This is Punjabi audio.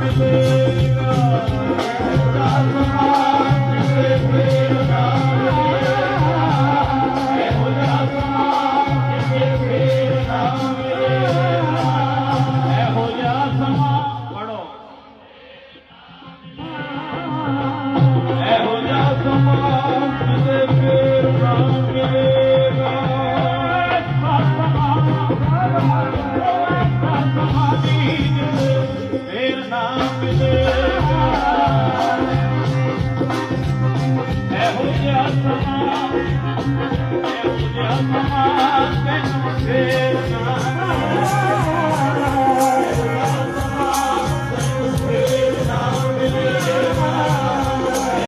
मिले Yeah.